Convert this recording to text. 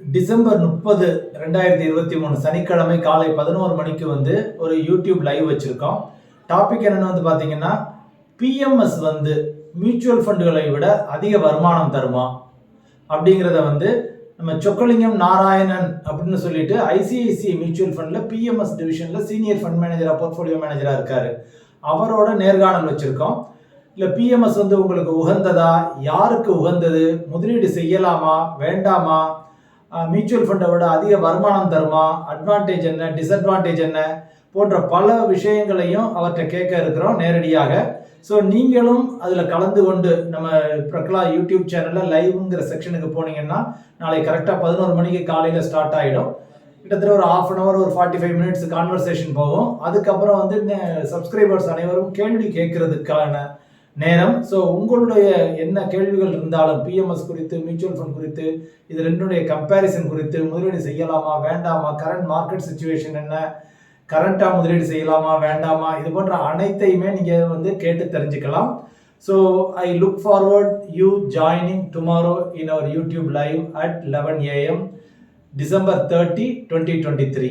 December முப்பது ரெண்டாயிரத்தி இருபத்தி மூணு சனிக்கிழமை காலை பதினோரு மணிக்கு வந்து ஒரு யூடியூப் லைவ் வச்சுருக்கோம். டாபிக் என்னென்னு வந்து பார்த்தீங்கன்னா பிஎம்எஸ் வந்து மியூச்சுவல் ஃபண்டுகளை விட அதிக வருமானம் தருமா? அப்படிங்கிறத வந்து நம்ம சொக்கலிங்கம் நாராயணன் அப்படின்னு சொல்லிட்டு ஐசிஐசிஐ மியூச்சுவல் ஃபண்டில் பிஎம்எஸ் டிவிஷனில் சீனியர் ஃபண்ட் மேனேஜராக போர்ட்ஃபோலியோ மேனேஜராக இருக்கார். அவரோட நேர்காணல் வச்சுருக்கோம். இல்லை பிஎம்எஸ் வந்து உங்களுக்கு உகந்ததா? யாருக்கு உகந்தது? முதலீடு செய்யலாமா? வேண்டாமா? மியூச்சுவல் ஃபண்டை விட அதிக வருமானம் தருமா? அட்வான்டேஜ் என்ன? டிஸ்அட்வான்டேஜ் என்ன? போன்ற பல விஷயங்களையும் அவர்கிட்ட கேட்க இருக்கிறோம் நேரடியாக. ஸோ நீங்களும் அதில் கலந்து கொண்டு நம்ம பிரக்லா யூடியூப் சேனலில் லைவ்ங்கிற செக்ஷனுக்கு போனீங்கன்னா நாளை கரெக்டாக பதினோரு மணிக்கு காலையில் ஸ்டார்ட் ஆகிடும் கிட்டத்தட்ட ஒரு ஆஃப் அன் ஹவர் ஒரு ஃபார்ட்டி ஃபைவ் மினிட்ஸ் கான்வர்சேஷன் போகும். அதுக்கப்புறம் வந்து சப்ஸ்கிரைபர்ஸ் அனைவரும் கேள்வி கேட்கறதுக்கான நேரம். ஸோ உங்களுடைய என்ன கேள்விகள் இருந்தாலும் பிஎம்எஸ் குறித்து மியூச்சுவல் ஃபண்ட் குறித்து இது ரெண்டுடைய கம்பேரிசன் குறித்து முதலீடு செய்யலாமா வேண்டாமா கரண்ட் மார்க்கெட் சுச்சுவேஷன் என்ன கரண்ட்டாக முதலீடு செய்யலாமா வேண்டாமா இது போன்ற அனைத்தையுமே நீங்கள் வந்து கேட்டு தெரிஞ்சுக்கலாம். So I look forward you joining tomorrow in our YouTube live at eleven AM December thirty twenty twenty three